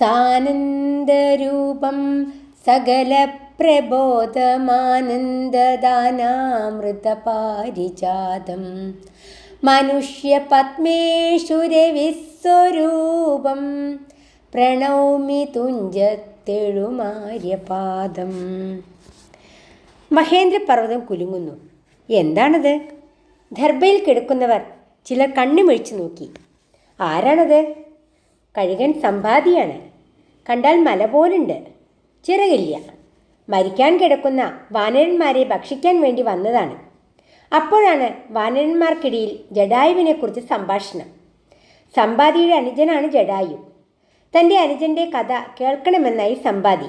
സാനന്ദരൂപം സകല പ്രബോധമാനന്ദദാനാമൃതപാരിജാതം. മനുഷ്യപത്മേശ്വരവിസ്വരൂപം പ്രണൗമി തുഞ്ചത്തെഴുമാര്യപാദം. മഹേന്ദ്രപർവതം കുലുങ്ങുന്നു. എന്താണത്? ധർബയിൽ കിടക്കുന്നവർ ചിലർ കണ്ണുമിഴിച്ചു നോക്കി. ആരാണത്? കഴുകൻ സമ്പാദിയാണ്. കണ്ടാൽ മല പോലുണ്ട്. ചിറകില്ല. മരിക്കാൻ കിടക്കുന്ന വാനരന്മാരെ ഭക്ഷിക്കാൻ വേണ്ടി വന്നതാണ്. അപ്പോഴാണ് വാനരന്മാർക്കിടയിൽ ജഡായുവിനെക്കുറിച്ച് സംഭാഷണം. സമ്പാദിയുടെ അനുജനാണ് ജഡായു. തന്റെ അനുജന്റെ കഥ കേൾക്കണമെന്നായി സമ്പാദി.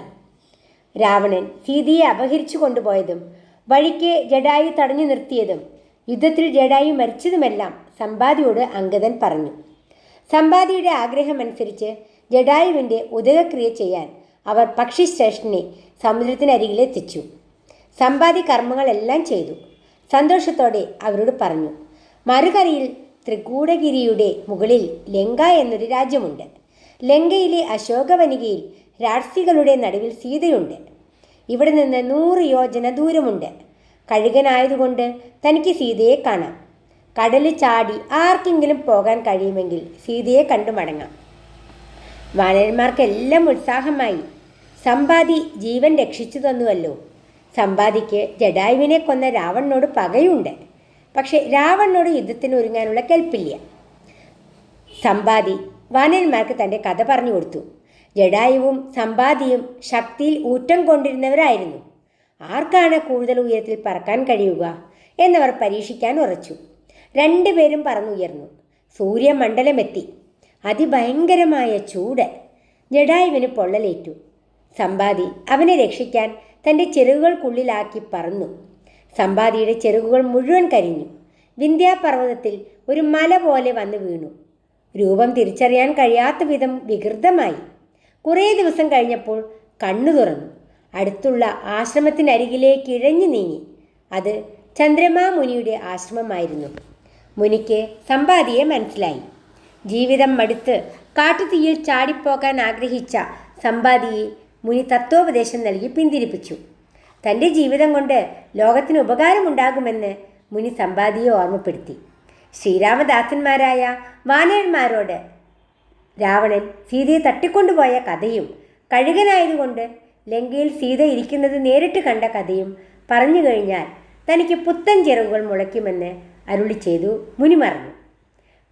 രാവണൻ സീതയെ അപഹരിച്ചു കൊണ്ടുപോയതും വഴിക്ക് ജഡായു തടഞ്ഞു നിർത്തിയതും യുദ്ധത്തിൽ ജഡായു മരിച്ചതുമെല്ലാം സമ്പാദിയോട് അങ്കദൻ പറഞ്ഞു. സമ്പാദിയുടെ ആഗ്രഹമനുസരിച്ച് ജഡായുവിന്റെ ഉദകക്രിയ ചെയ്യാൻ അവർ പക്ഷി സ്റ്റേഷനെ സമുദ്രത്തിനരികിലെത്തിച്ചു സമ്പാദി കർമ്മങ്ങളെല്ലാം ചെയ്തു. സന്തോഷത്തോടെ അവരോട് പറഞ്ഞു മറുകരയിൽ ത്രികൂടഗിരിയുടെ മുകളിൽ ലങ്ക എന്നൊരു രാജ്യമുണ്ട്. ലങ്കയിലെ അശോകവനികയിൽ രാഷ്ട്രികളുടെ നടുവിൽ സീതയുണ്ട്. ഇവിടെ നിന്ന് നൂറ് യോജന ദൂരമുണ്ട്. കഴുകനായതുകൊണ്ട് തനിക്ക് സീതയെ കാണാം. കടലിൽ ചാടി ആർക്കെങ്കിലും പോകാൻ കഴിയുമെങ്കിൽ സീതയെ കണ്ടു മടങ്ങാം. വാനരന്മാർക്കെല്ലാം ഉത്സാഹമായി. സമ്പാദി ജീവൻ രക്ഷിച്ചു തന്നുവല്ലോ. സമ്പാദിക്ക് ജഡായുവിനെ കൊന്ന രാവണനോട് പകയുണ്ട്. പക്ഷെ രാവണനോട് യുദ്ധത്തിന് ഒരുങ്ങാനുള്ള കെൽപ്പില്ല. സമ്പാദി വാനരന്മാർക്ക് തന്റെ കഥ പറഞ്ഞു കൊടുത്തു. ജഡായുവും സമ്പാദിയും ശക്തിയിൽ ഊറ്റം കൊണ്ടിരുന്നവരായിരുന്നു. ആർക്കാണ് കൂടുതൽ ഉയരത്തിൽ പറക്കാൻ കഴിയുക? എന്നവർ പരീക്ഷിക്കാൻ ഉറച്ചു. രണ്ടുപേരും പറന്നുയർന്നു. സൂര്യമണ്ഡലമെത്തി. അതിഭയങ്കരമായ ചൂട്. ജഡായുവിന് പൊള്ളലേറ്റു. സമ്പാദി അവനെ രക്ഷിക്കാൻ തന്റെ ചെറുകുകൾക്കുള്ളിലാക്കി പറന്നു. സമ്പാദിയുടെ ചെറുകുകൾ മുഴുവൻ കരിഞ്ഞു. വിന്ധ്യാപർവതത്തിൽ ഒരു മല പോലെ വന്നു വീണു. രൂപം തിരിച്ചറിയാൻ കഴിയാത്ത വിധം വികൃതമായി. കുറേ ദിവസം കഴിഞ്ഞപ്പോൾ കണ്ണു തുറന്നു. അടുത്തുള്ള ആശ്രമത്തിനരികിലേക്ക് ഇഴഞ്ഞു നീങ്ങി. അത് ചന്ദ്രമാ മുനിയുടെ ആശ്രമമായിരുന്നു. മുനിക്ക് സമ്പാദിയെ മനസ്സിലായി. ജീവിതം മടുത്ത് കാട്ടുതീയിൽ ചാടിപ്പോകാൻ ആഗ്രഹിച്ച സമ്പാദിയെ മുനി തത്വോപദേശം നൽകി പിന്തിരിപ്പിച്ചു. തന്റെ ജീവിതം കൊണ്ട് ലോകത്തിന് ഉപകാരമുണ്ടാകുമെന്ന് മുനി സമ്പാദിയെ ഓർമ്മപ്പെടുത്തി. ശ്രീരാമദാസന്മാരായ വാനയന്മാരോട് രാവണൻ സീതയെ തട്ടിക്കൊണ്ടുപോയ കഥയും കഴുകനായതുകൊണ്ട് ലങ്കയിൽ സീത ഇരിക്കുന്നത് നേരിട്ട് കണ്ട കഥയും പറഞ്ഞു കഴിഞ്ഞാൽ തനിക്ക് പുത്തൻ ചിറകുകൾ മുളയ്ക്കുമെന്ന് അരുളി ചെയ്തു മുനി മറന്നു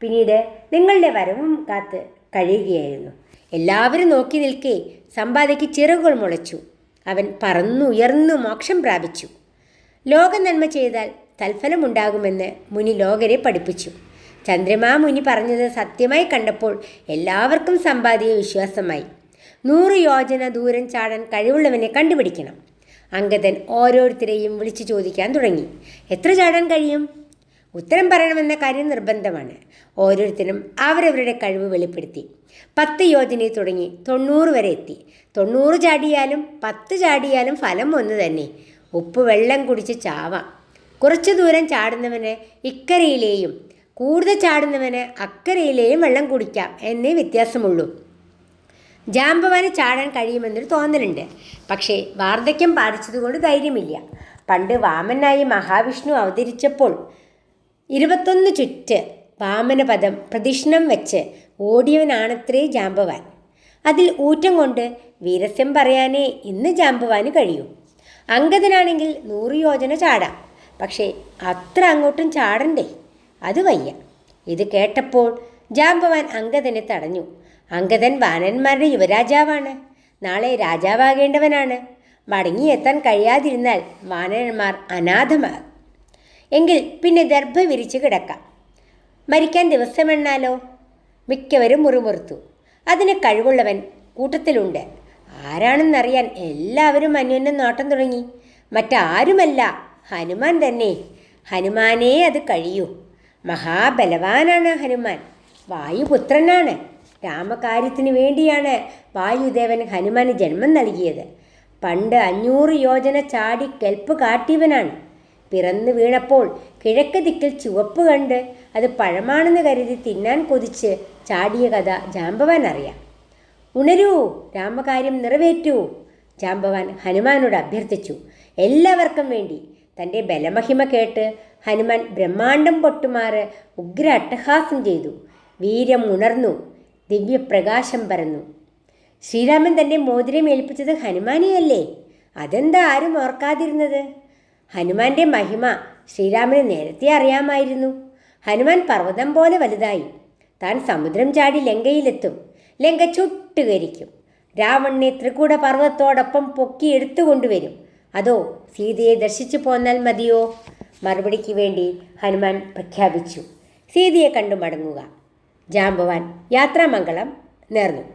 പിന്നീട് നിങ്ങളുടെ വരവും കാത്ത് കഴിയുകയായിരുന്നു. എല്ലാവരും നോക്കി നിൽക്കെ സമ്പാദയ്ക്ക് ചിറകുകൾ മുളച്ചു. അവൻ പറന്നുയർന്നു മോക്ഷം പ്രാപിച്ചു. ലോക നന്മ ചെയ്താൽ തൽഫലമുണ്ടാകുമെന്ന് മുനി ലോകരെ പഠിപ്പിച്ചു. ചന്ദ്രമാ മുനി പറഞ്ഞത് സത്യമായി കണ്ടപ്പോൾ എല്ലാവർക്കും സമ്പാദിയ വിശ്വാസമായി. നൂറ് യോജന ദൂരം ചാടാൻ കഴിവുള്ളവനെ കണ്ടുപിടിക്കണം. അങ്കദൻ ഓരോരുത്തരെയും വിളിച്ചു ചോദിക്കാൻ തുടങ്ങി. എത്ര ചാടാൻ കഴിയും? ഉത്തരം പറയണമെന്ന കാര്യം നിർബന്ധമാണ്. ഓരോരുത്തരും അവരവരുടെ കഴിവ് വെളിപ്പെടുത്തി. പത്ത് യോജനയിൽ തുടങ്ങി തൊണ്ണൂറ് വരെ എത്തി. തൊണ്ണൂറ് ചാടിയാലും പത്ത് ചാടിയാലും ഫലം ഒന്ന് തന്നെ. ഉപ്പ് വെള്ളം കുടിച്ച് ചാവാം. കുറച്ച് ദൂരം ചാടുന്നവന് ഇക്കരയിലെയും കൂടുതൽ ചാടുന്നവന് അക്കരയിലെയും വെള്ളം കുടിക്കാം എന്നേ വ്യത്യാസമുള്ളൂ. ജാമ്പവാന് ചാടാൻ കഴിയുമെന്നൊരു തോന്നലുണ്ട്. പക്ഷേ വാർദ്ധക്യം ബാധിച്ചതുകൊണ്ട് ധൈര്യമില്ല. പണ്ട് വാമനായി മഹാവിഷ്ണു അവതരിച്ചപ്പോൾ ഇരുപത്തൊന്ന് ചുറ്റ് വാമനപദം പ്രദക്ഷിണം വെച്ച് ഓടിയവനാണത്രേ ജാമ്പവാൻ. അതിൽ ഊറ്റം കൊണ്ട് വീരസ്യം പറയാനേ ഇന്ന് ജാമ്പവാന് കഴിയൂ. അങ്കദനാണെങ്കിൽ നൂറ് യോജന ചാടാം. പക്ഷേ അത്ര അങ്ങോട്ടും ചാടണ്ടേ? അത് വയ്യ. ഇത് കേട്ടപ്പോൾ ജാമ്പവാൻ അങ്കദനെ തടഞ്ഞു. അങ്കദൻ വാനന്മാരുടെ യുവരാജാവാണ്. നാളെ രാജാവാകേണ്ടവനാണ്. മടങ്ങിയെത്താൻ കഴിയാതിരുന്നാൽ വാനന്മാർ അനാഥമാകും. എങ്കിൽ പിന്നെ ദർഭ വിരിച്ച് കിടക്കാം. മരിക്കാൻ ദിവസമെണ്ണാലോ മിക്കവരും മുറുമുറുത്തു. അതിന് കഴിവുള്ളവൻ കൂട്ടത്തിലുണ്ട്. ആരാണെന്നറിയാൻ എല്ലാവരും അന്യോന്യം നോട്ടം തുടങ്ങി. മറ്റാരുമല്ല. ഹനുമാൻ തന്നെ. ഹനുമാനേ അത് കഴിയൂ. മഹാബലവാനാണ് ഹനുമാൻ. വായുപുത്രനാണ്. രാമകാര്യത്തിന് വേണ്ടിയാണ് വായുദേവൻ ഹനുമാന് ജന്മം നൽകിയത്. പണ്ട് അഞ്ഞൂറ് യോജന ചാടി കെൽപ്പ് കാട്ടിയവനാണ്. പിറന്നു വീണപ്പോൾ കിഴക്ക് ദിക്കിൽ ചുവപ്പ് കണ്ട് അത് പഴമാണെന്ന് കരുതി തിന്നാൻ കൊതിച്ച് ചാടിയ കഥ ജാമ്പവാൻ അറിയാം. ഉണരൂ രാമകാര്യം നിറവേറ്റൂ ജാമ്പവാൻ ഹനുമാനോട് അഭ്യർത്ഥിച്ചു. എല്ലാവർക്കും വേണ്ടി തന്റെ ബലമഹിമ കേട്ട് ഹനുമാൻ ബ്രഹ്മാണ്ടം പൊട്ടുമാറ് ഉഗ്ര അട്ടഹാസം ചെയ്തു. വീര്യം ഉണർന്നു ദിവ്യപ്രകാശം പരന്നു. ശ്രീരാമൻ തന്റെ മോതിരം ഏൽപ്പിച്ചത് ഹനുമാനെയല്ലേ? അതെന്താ ആരും ഓർക്കാതിരുന്നത്? ഹനുമാന്റെ മഹിമ ശ്രീരാമന് നേരത്തെ അറിയാമായിരുന്നു. ഹനുമാൻ പർവതം പോലെ വലുതായി. താൻ സമുദ്രം ചാടി ലങ്കയിലെത്തും. ലങ്ക ചുട്ടുകരിക്കും രാവണനെ ത്രികൂട പർവതത്തോടൊപ്പം പൊക്കി എടുത്തുകൊണ്ടുവരും അതോ സീതയെ ദർശിച്ചു പോന്നാൽ മതിയോ? മറുപടിക്ക് വേണ്ടി ഹനുമാൻ പ്രഖ്യാപിച്ചു. സീതയെ കണ്ടു മടങ്ങുക. ജാമ്പവാൻ യാത്രാമംഗളം നേർന്നു.